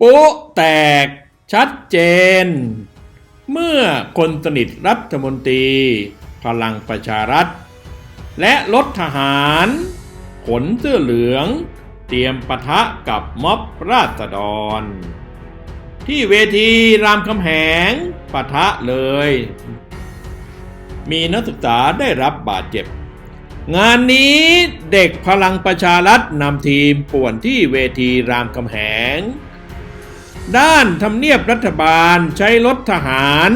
โป๊ะแตกชัดเจน เมื่อคนสนิทรัฐมนตรี พลังประชารัฐ และรถทหาร ขนเสื้อเหลือง เตรียมปะทะกับม็อบราษฎร ที่เวทีรามคำแหงปะทะเลย มีนักศึกษาได้รับบาดเจ็บงานนี้เด็กพลังประชารัฐนำทีมป่วนที่เวทีรามคำแหง ด้านทำเนียบรัฐบาลใช้รถทหาร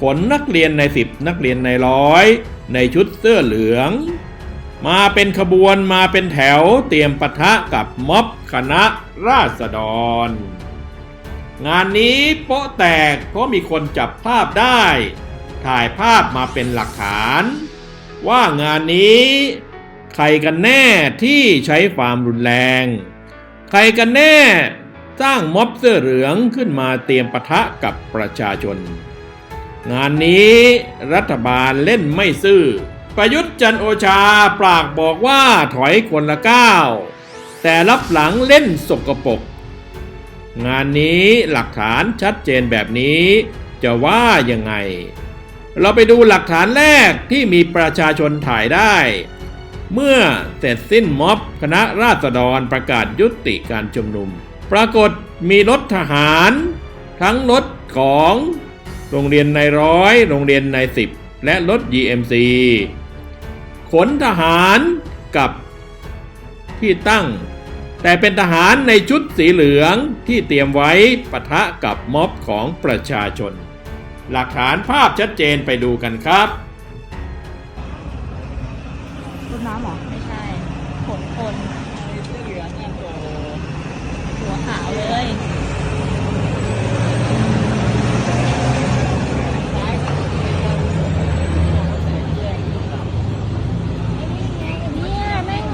ขนนักเรียนในสิบนักเรียนในร้อย ในชุดเสื้อเหลือง มาเป็นขบวนมาเป็นแถวเตรียมปะทะกับม็อบคณะราษฎร งานนี้โป๊ะแตกเพราะมีคนจับภาพได้ ถ่ายภาพมาเป็นหลักฐาน ว่างานนี้ใครกันแน่ที่ใช้ความรุนแรง ใครกันแน่ สร้างม็อบเสื้อเหลืองขึ้นมาเตรียมปะทะกับประชาชน งานนี้รัฐบาลเล่นไม่ซื่อ ประยุทธ์จันโอชาปรากบอกว่าถอยคนละก้าว แต่รับหลังเล่นสกปรกงานนี้หลักฐานชัดเจนแบบนี้จะว่ายังไง เราไปดูหลักฐานแรกที่มีประชาชนถ่ายได้ เมื่อเสร็จสิ้นม็อบคณะราษฎรประกาศยุติการชุมนุม ปรากฏมีรถทหาร ทั้งรถของโรงเรียนในร้อย โรงเรียนในสิบและรถ GMC ขนทหารกับที่ตั้ง แต่เป็นทหารในชุดสีเหลืองที่เตรียมไว้ปะทะกับม็อบของประชาชน หลักฐานภาพชัดเจนไปดูกันครับรดน้ำหรอ ไม่ใช่ขนคน เสื้อเหลืองเนี่ยโอ้โห หัวขาวเลย ซ้ายก็เป็นคนแต่แยกอยู่ครับ เนี่ยแม่ง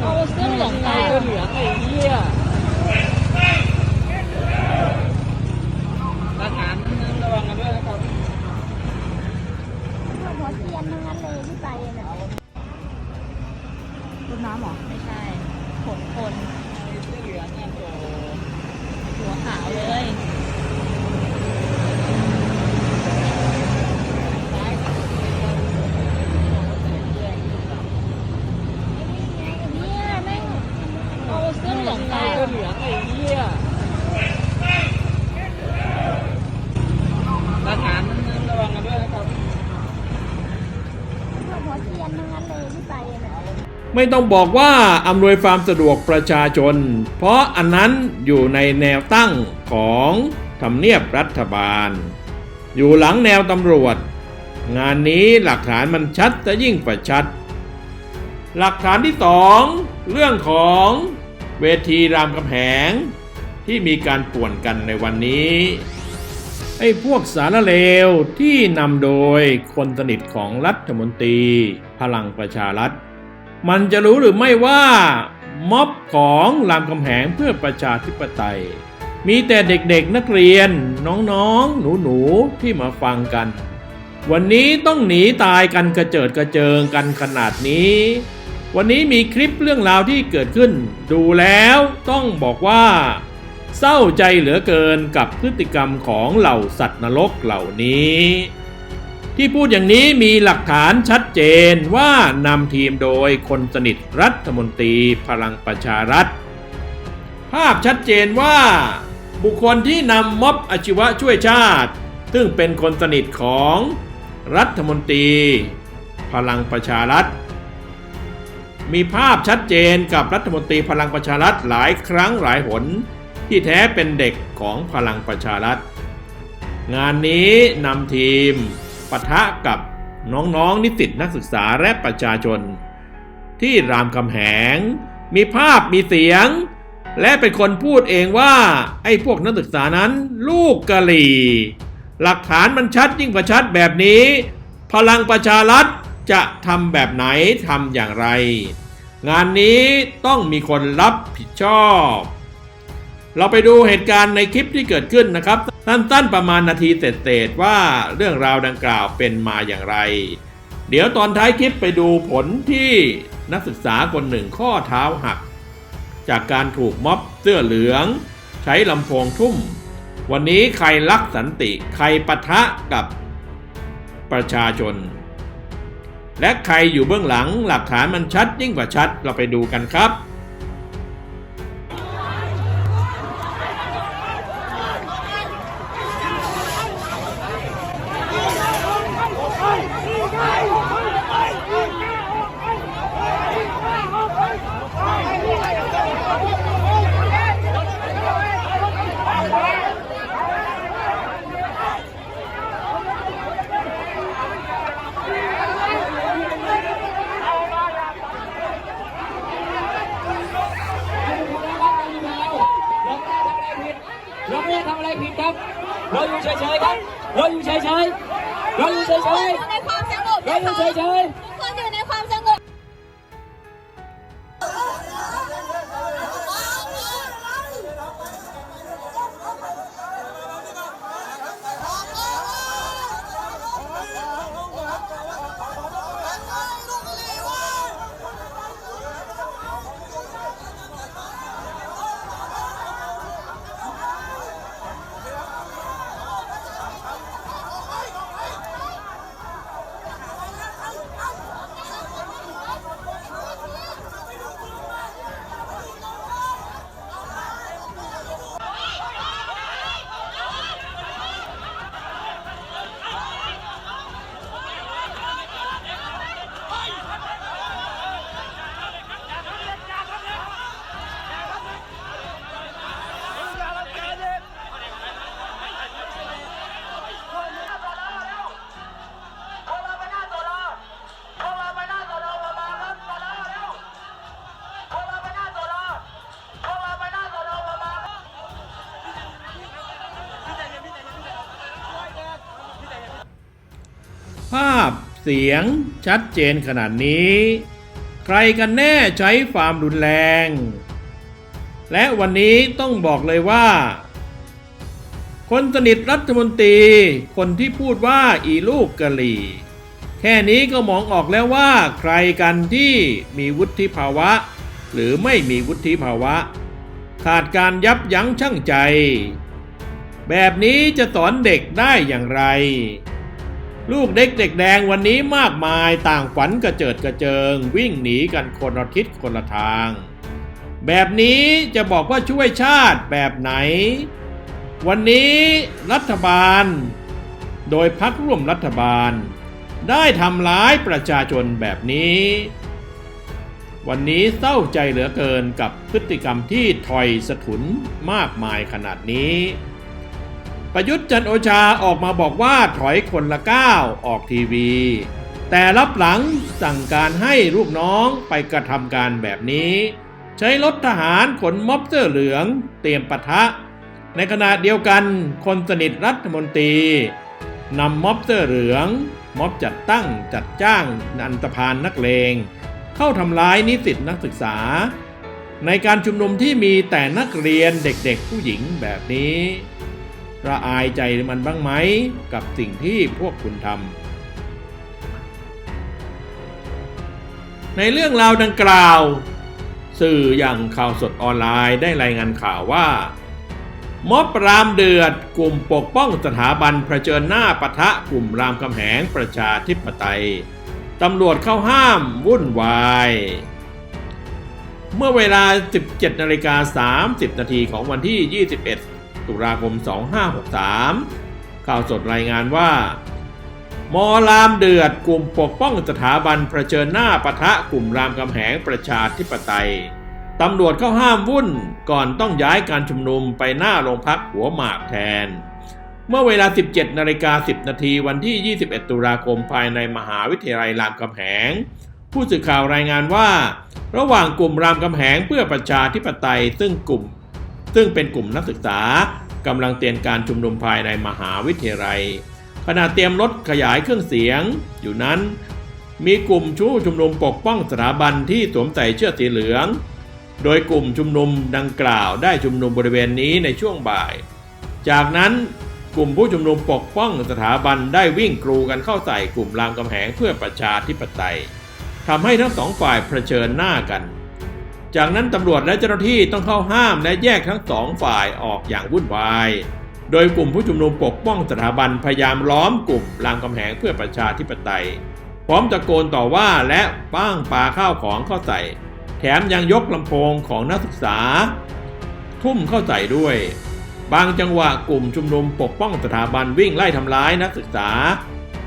เอาเสื้อเหลืองไป เสื้อเหลืองไอ้เหี้ยทหารระวังกันด้วยนะครับ หัวเทียนทั้งนั้นเลยที่ไปน่ะรด น้ำเหรอ ไม่ใช่ขนคนเสื้อเหลืองเนี่ยโอ้โหหัวขาวเลยซ้ายก็เป็นคนแต่แยกอยู่ครับเนี่ยแม่งเอาเสื้อเหลืองไปเสื้อเหลืองไอ้เหี้ยทหารระวังกันด้วยนะครับหัวเทียนทั้งนั้นเลยที่ไปน่ะ ไม่ต้องบอกว่าอำนวยความสะดวกประชาชน เพราะอันนั้นอยู่ในแนวตั้งของทำเนียบรัฐบาล อยู่หลังแนวตำรวจ งานนี้หลักฐานมันชัดจะยิ่งประชัด หลักฐานที่สองเรื่องของเวทีรามคำแหง ที่มีการป่วนกันในวันนี้ไอ้พวกสารเลวที่นำโดยคนสนิทของรัฐมนตรีพลังประชารัฐ มันจะรู้หรือไม่ว่า ม็อบของรามคำแหงเพื่อประชาธิปไตย มีแต่เด็กๆนักเรียนน้องๆ หนูๆ ที่มาฟังกัน วันนี้ต้องหนีตายกันกระเจิดกระเจิงกันขนาดนี้ วันนี้มีคลิปเรื่องราวที่เกิดขึ้น ดูแล้วต้องบอกว่า เศร้าใจเหลือเกินกับพฤติกรรมของเหล่าสัตว์นรกเหล่านี้ ที่พูดอย่างนี้มีหลักฐานชัดเจนว่านำทีมโดยคนสนิทรัฐมนตรีพลังประชารัฐ ภาพชัดเจนว่า บุคคลที่นำม็อบอาชีวะช่วยชาติ ซึ่งเป็นคนสนิทของรัฐมนตรี พลังประชารัฐ มีภาพชัดเจนกับรัฐมนตรีพลังประชารัฐหลายครั้งหลายหน ที่แท้เป็นเด็กของพลังประชารัฐ งานนี้นำทีม ปะทะกับน้องๆนิสิตนักศึกษาและประชาชน ที่รามคำแหง มีภาพมีเสียง และเป็นคนพูดเองว่า ไอ้พวกนักศึกษานั้นลูกกะหรี่หลักฐานมันชัดยิ่งกว่าชัดแบบนี้ พลังประชารัฐจะทำแบบไหนทำอย่างไร งานนี้ต้องมีคนรับผิดชอบ เราไปดูเหตุการณ์ในคลิปที่เกิดขึ้นนะครับสั้นๆประมาณนาทีเศษๆว่าเรื่องราวดังกล่าวเป็นมาอย่างไร เดี๋ยวตอนท้ายคลิปไปดูผลที่นักศึกษาคนหนึ่งข้อเท้าหัก จากการถูกม็อบเสื้อเหลือง ใช้ลำโพงทุ่ม วันนี้ใครรักสันติใครปะทะกับประชาชน และใครอยู่เบื้องหลังหลักฐานมันชัดยิ่งกว่าชัดเราไปดูกันครับ ครับเราอยู่เฉยๆ ภาพเสียงชัดเจนขนาดนี้ ใครกันแน่ใช้ความรุนแรง และวันนี้ต้องบอกเลยว่า คนสนิทรัฐมนตรี คนที่พูดว่าอีลูกกะหรี่แค่นี้ก็มองออกแล้วว่าใครกันที่มีวุฒิภาวะ หรือไม่มีวุฒิภาวะ ขาดการยับยั้งชั่งใจ แบบนี้จะสอนเด็กได้อย่างไร ลูกเด็กเด็กแดงวันนี้มากมายต่างฝันกระเจิดกระเจิง วิ่งหนีกันคนละทิศคนละทาง แบบนี้จะบอกว่าช่วยชาติแบบไหน วันนี้รัฐบาล โดยพักร่วมรัฐบาล ได้ทำร้ายประชาชนแบบนี้ วันนี้เศร้าใจเหลือเกินกับพฤติกรรมที่ถอยสะถุนมากมายขนาดนี้ ประยุทธ์จันโอชาออกมาบอกว่าถอยคนละก้าวออกทีวี แต่รับหลังสั่งการให้ลูกน้องไปกระทำการแบบนี้ ใช้รถทหารขนม็อบเสื้อเหลือง เตรียมปะทะ ในขณะเดียวกันคนสนิทรัฐมนตรีนำม็อบเสื้อเหลือง ม็อบจัดตั้งจัดจ้างอันตพานนักเลง เข้าทำร้ายนิสิตนักศึกษา ในการชุมนุมที่มีแต่นักเรียนเด็กๆผู้หญิงแบบนี้ ระอายใจมันบ้างไหมกับสิ่งที่พวกคุณทำในเรื่องราวดังกล่าว สื่ออย่างข่าวสดออนไลน์ได้รายงานข่าวว่า ม็อบรามเดือดกลุ่มปกป้องสถาบันเผชิญหน้าปะทะกลุ่มรามคำแหงประชาธิปไตยตำรวจเข้าห้ามวุ่นวาย เมื่อเวลา 17นาฬิกา30 นาทีของวันที่ 21 ตุลาคม 2563 ข่าวสดรายงานว่า มอรามเดือดกลุ่มปกป้องสถาบันเผชิญหน้าปะทะกลุ่มรามคำแหงประชาธิปไตยตำรวจเข้าห้ามวุ่นก่อนต้องย้ายการชุมนุมไปหน้าโรงพักหัวหมากแทน เมื่อเวลา 17 นาฬิกา 10 นาทีวันที่ 21 ตุลาคมภายในมหาวิทยาลัยรามคำแหง ผู้สื่อข่าวรายงานว่า ระหว่างกลุ่มรามคำแหงเพื่อประชาธิปไตย ซึ่งกลุ่ม ซึ่งเป็นกลุ่มนักศึกษากำลังเตรียมการชุมนุมภายในมหาวิทยาลัย ขณะเตรียมรถขยายเครื่องเสียง อยู่นั้น มีกลุ่มชู้ชุมนุมปกป้องสถาบันที่สวมใส่เสื้อสีเหลือง โดยกลุ่มชุมนุมดังกล่าวได้ชุมนุมบริเวณนี้ในช่วงบ่าย จากนั้นกลุ่มผู้ชุมนุมปกป้องสถาบันได้วิ่งกรูกันเข้าใส่กลุ่มรามคำแหงเพื่อประชาธิปไตยทำให้ทั้งสองฝ่ายเผชิญหน้ากัน จากนั้นตำรวจและเจ้าหน้าที่ต้องเข้าห้ามและแยกทั้งสองฝ่ายออกอย่างวุ่นวาย โดยกลุ่มผู้ชุมนุมปกป้องสถาบันพยายามล้อมกลุ่มรามคำแหงเพื่อประชาธิปไตย พร้อมตะโกนต่อว่าและป้างปาข้าวของเข้าใส่ แถมยังยกลำโพงของนักศึกษา ทุ่มเข้าใส่ด้วย บางจังหวะกลุ่มชุมนุมปกป้องสถาบันวิ่งไล่ทำร้ายนักศึกษา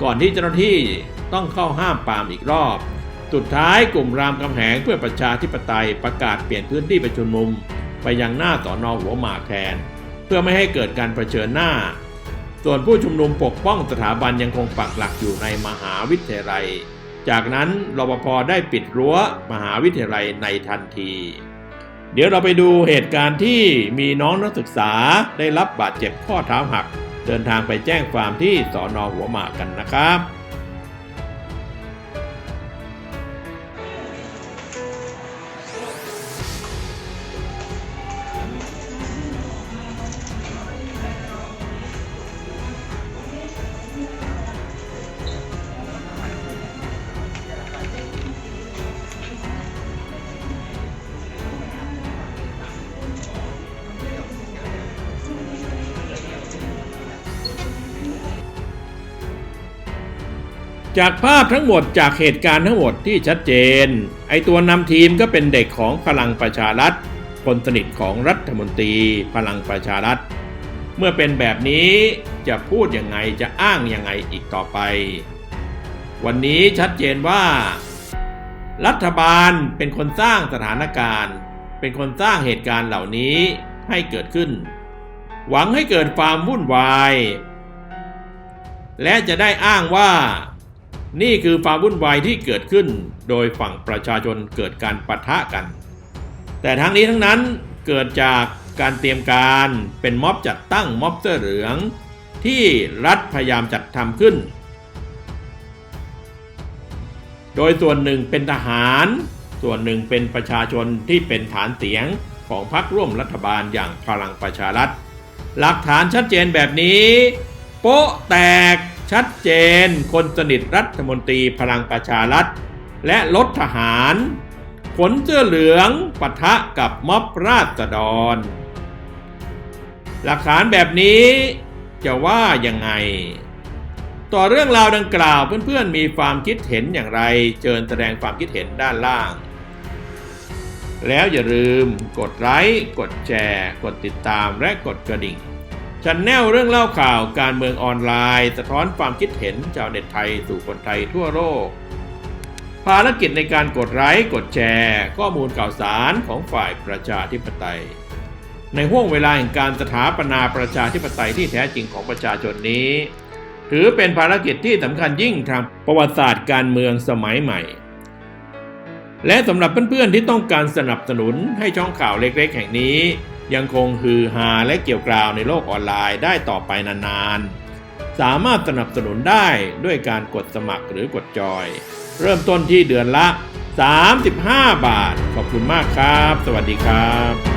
ก่อนที่เจ้าหน้าที่ต้องเข้าห้ามปามอีกรอบ สุดท้ายกลุ่มรามคำแหงเพื่อประชาธิปไตยประกาศเปลี่ยนพื้นที่ประชุมนุม ไปยังหน้าสอนอหัวหมากแทน เพื่อไม่ให้เกิดการเผชิญหน้า ส่วนผู้ชุมนุมปกป้องสถาบันยังคงปักหลักอยู่ในมหาวิทยาลัย จากนั้นรปภได้ปิดรั้วมหาวิทยาลัยในทันที เดี๋ยวเราไปดูเหตุการณ์ที่มีน้องนักศึกษาได้รับบาดเจ็บข้อเท้าหัก เดินทางไปแจ้งความที่สอนอหัวหมากกันนะครับ จากภาพทั้งหมดจากเหตุการณ์ทั้งหมดที่ชัดเจน ไอตัวนำทีมก็เป็นเด็กของพลังประชารัฐ คนสนิทของรัฐมนตรีพลังประชารัฐ เมื่อเป็นแบบนี้จะพูดยังไงจะอ้างยังไงอีกต่อไป วันนี้ชัดเจนว่า รัฐบาลเป็นคนสร้างสถานการณ์ เป็นคนสร้างเหตุการณ์เหล่านี้ให้เกิดขึ้น หวังให้เกิดความวุ่นวาย และจะได้อ้างว่า นี่คือความวุ่นวายที่เกิดขึ้น โดยฝั่งประชาชนเกิดการปะทะกัน แต่ทั้งนี้ทั้งนั้นเกิดจากการเตรียมการเป็นม็อบจัดตั้งม็อบเสื้อเหลือง ที่รัฐพยายามจัดทำขึ้น โดยส่วนหนึ่งเป็นทหาร ส่วนหนึ่งเป็นประชาชนที่เป็นฐานเสียงของพรรคร่วมรัฐบาลอย่างพลังประชารัฐ หลักฐานชัดเจนแบบนี้ โป๊ะแตก ชัดเจน คนสนิทรัฐมนตรีพลังประชารัฐ และรถทหารขนเสื้อเหลืองปะทะกับม็อบราษฎร หลักฐานแบบนี้จะว่ายังไง ต่อเรื่องราวดังกล่าวเพื่อนๆมีความคิดเห็นอย่างไรเชิญแสดงความคิดเห็นด้านล่าง แล้วอย่าลืมกดไลค์กดแชร์ กดติดตามและกดกระดิ่ง ชันแนลเรื่องเล่าข่าวการเมืองออนไลน์ สะท้อนความคิดเห็นชาวเน็ตไทยสู่คนไทยทั่วโลก ภารกิจในการกดไลค์กดแชร์ ข้อมูลข่าวสารของฝ่ายประชาธิปไตย ในห่วงเวลาแห่งการสถาปนาประชาธิปไตยที่แท้จริงของประชาชนนี้ ถือเป็นภารกิจที่สำคัญยิ่งทางประวัติศาสตร์การเมืองสมัยใหม่ และสำหรับเพื่อนๆที่ต้องการสนับสนุนให้ช่องข่าวเล็ก ๆ แห่งนี้ ยังคงฮือฮาและเกี่ยวกราวในโลกออนไลน์ได้ต่อไปนานๆ สามารถสนับสนุนได้ด้วยการกดสมัครหรือกดจอย เริ่มต้นที่เดือนละ 35 บาท ขอบคุณมากครับ สวัสดีครับ